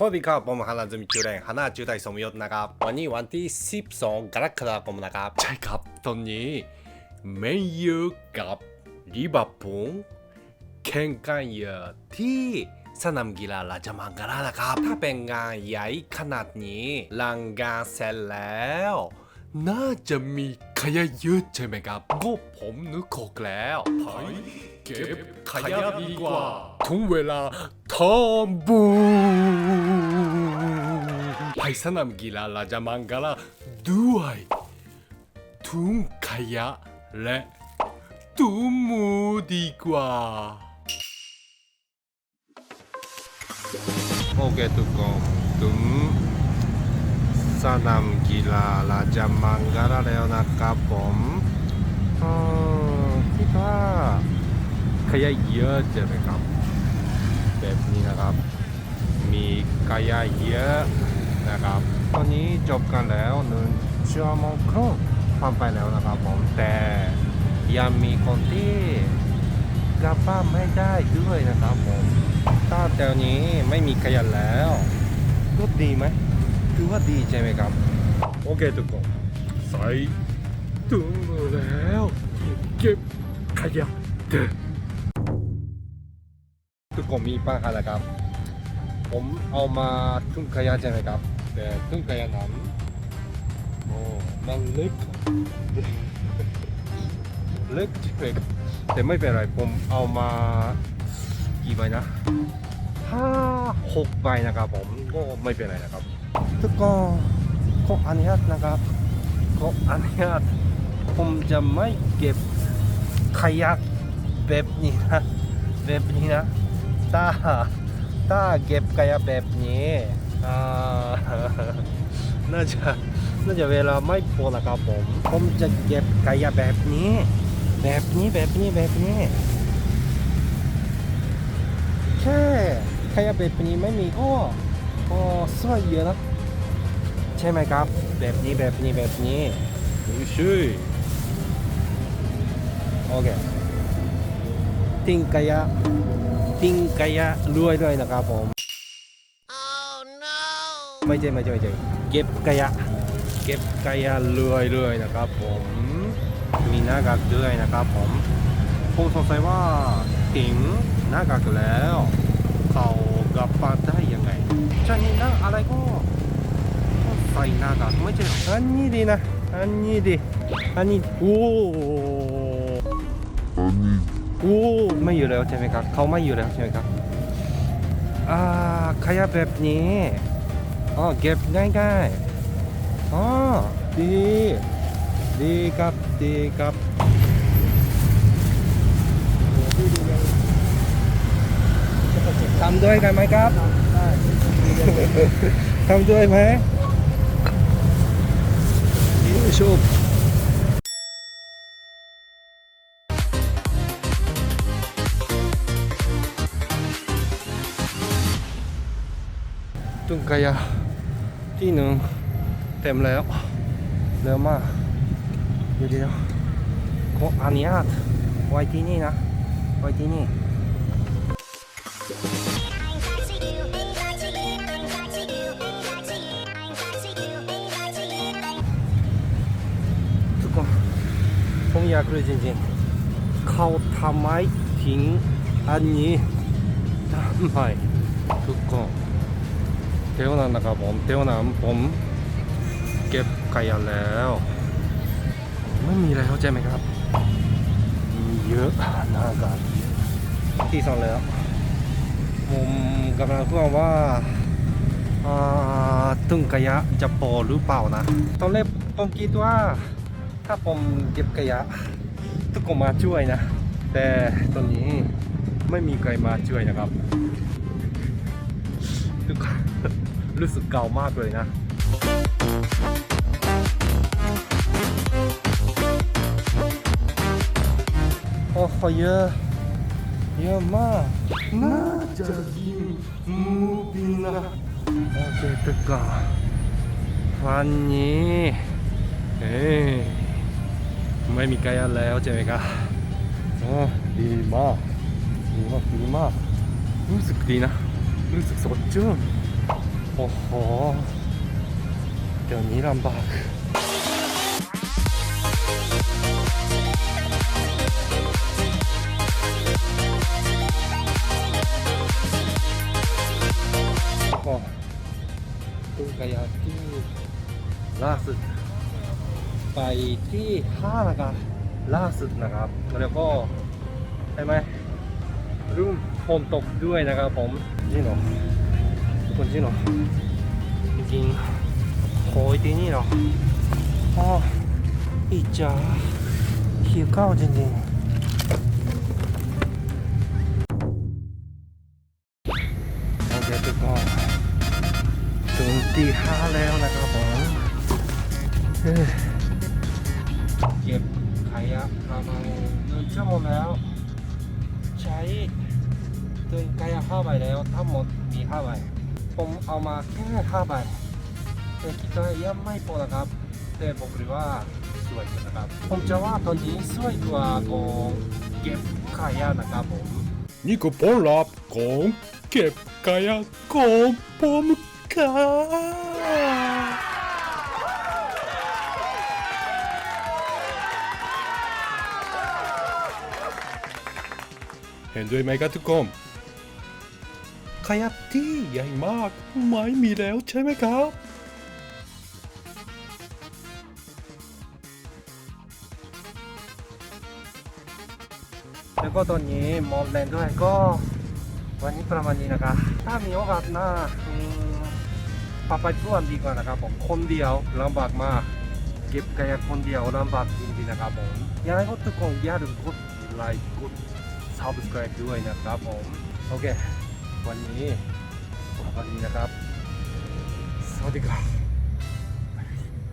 สวัสดีครับผมฮันลันจะมีจุดแรงฮานาจุไดสมยศนะครับ วันนี้วันที่ 12กรกฎาคมนะครับ ใช่ครับ ตอนนี้แมนยูกับลิเวอร์พูลแข่งกันอยู่ที่สนามกีฬาราชมังคลานะครับ ถ้าเป็นงานใหญ่ขนาดนี้ลังงาเสร็จแล้ว น่าจะมีขยะเยอะใช่ไหมครับก็ผมนึกออกแล้วไปเก็บขยะดีกว่าถึงเวลาทำบุญไปสนามกี ฬาราชมังคลาด้วยถุงขยะและถุงมือดีกว่า โอเคทุกคนถึงสนามกีฬาราชมังคลาแล้วนะครับผมอืมคิดว่าขยะเยอะใช่ไหมครับ แบบนี้นะครับ มีขยะเยอะ นะครับ ตอนนี้จบกันแล้วหนึ่งชั่วโมงครึ่งผ่านไปแล้วนะครับผมแต่ยังมีคนที่กลับบ้านไม่ได้ด้วยนะครับผมถ้าเดี๋ยวนี้ไม่มีขยะแล้วก็ดีไหมคือว่าดีใช่ไหมครับ โอเคทุกคนใส่ถุงมือแล้ว เก็บขยะเด้อทุกคนมีปัญหาแล้วครับ ผมเอามาทุ่งขยะใช่ไหมครับ แต่ทุ่งขยะนั้นโอ้มันเล็กเล็กจริงเลยครับแต่ไม่เป็นไรผมเอามากี่ใบนะห้าหกใบนะครับผมก็ไม่เป็นไรนะครับทุกคนขออนุญาตนะครับขออนุญาตผมจะไม่เก็บขยะแบบนี้นะแบบนี้นะถ้าถ้าเก็บขยะแบบนี้ น่าจะน่าจะเวลาไม่พอนะครับผม ผมจะเก็บขยะแบบนี้ แบบนี้แบบนี้แบบนี้ แค่ขยะแบบนี้ไม่มีก็ก็สวยเยอะนะ ใช่ไหมครับ แบบนี้แบบนี้แบบนี้ดูช่วยโอเคทิ้งขยะทิ้งขยะรวยด้วยนะครับผม ไม่ใช่ไม่ใช่ไม่ใช่เก็บขยะเก็บขยะเรื่อยเรื่อยๆนะครับผมมีหน้ากากด้วยนะครับผมผมสงสัยว่าถึงหน้ากากแล้วเขากลับบ้าได้ยังไงชนี้นะอะไรก็ก็ใส่หน้ากากไม่ใช่อันนี้ดีนะอันนี้ดีอันนี้โอ้โอ้ไม่อยู่แล้วใช่ไหมครับเขาไม่อยู่แล้วใช่ไหมครับอ่าขยะแบบนี้ อ๋อเก็บง่ายๆอ๋อดี ดีครับดีครับทำด้วยกันไหมครับทำด้วยไหมดีชุบตุ้งกายา ที่หนึ่งเต็มแล้วเร็วมากเดี๋ยวเดี๋ยวขออนุญาตไว้ที่นี่นะ ไว้ที่นี่ทุกคนผมอยากรู้จริงๆเขาทำไมถึงอันนี้ทำไมทุกคน ทวนันนะครับผมเทวนันผมเก็บขยะแล้ว ไม่มีแล้วใช่ไหมครับ มีเยอะน่ากันที่สองแล้วผมกำลังพูดว่าอ่าตึงขยะจะพอหรือเปล่านะ ตอนแรกผมคิดว่า ถ้าผมเก็บขยะทุกคนมาช่วยนะ แต่ตอนนี้ไม่มีใครมาช่วยนะครับทุกคน รู้สึกเก่ามากเลยนะโอ้โหเยอะเยอะมากน่าจะยิงมูบินนะโอเคทุกคนวันนี้เอ้ยไม่มีใครแล้วใช่ไหมครับโอ้ดีมากดีมากดีมากรู้สึกดีนะรู้สึกสดชื่น โอ้โห เดี๋ยวนี้ลำบากก็ตู้กายาที่ ล่าสุด ไปที่ห้างนะครับ ล่าสุดนะครับ แล้วก็ใช่ไหมรุ่มโฮมตกด้วยนะครับผมจริงเนจริ งเหรอจริงๆโหยที่นี่เหรออ๋ออีจ้าหิวข้าวจริงๆโอเคทุกคนถึงตีห้าแล้วนะครับผมเอ้ยเก็บขยะประมาณหนึ่งชั่วโมงแล้ว ใช้ตัวขยะห้าใบแล้วทั้งหมดมีห้าใบ ผมเอามาแค่ห้าใบแต่คิดว่ายังไม่พอนะครับ แต่ผมคิดว่าสวยนะครับ ผมจะว่าตอนนี้สวยกว่าของเก็บขยะนะครับผมนี่ก็ผลลัพธ์ของเก็บกายของผมค่ะเห็นด้วยไหมครับทุกคน ขยะที่ใหญ่มาก ไม่มีแล้วใช่ไหมครับ แล้วก็ตอนนี้มอมแลนด์ด้วยก็ วันนี้ประมาณนี้นะครับถ้ามีโอกาสหน้าปาไปเพื่อนดีกว่านะครับผมคนเดียวลำบากมาก เก็บขยคนเดียวลำบากจริงๆนะครับผมยังไงก็ทุกคนอย่าลืมกดไลค์กด subscribe ด้วยนะครับผมโอเค วันนี้วันนี้นะครับ สวัสดีครับ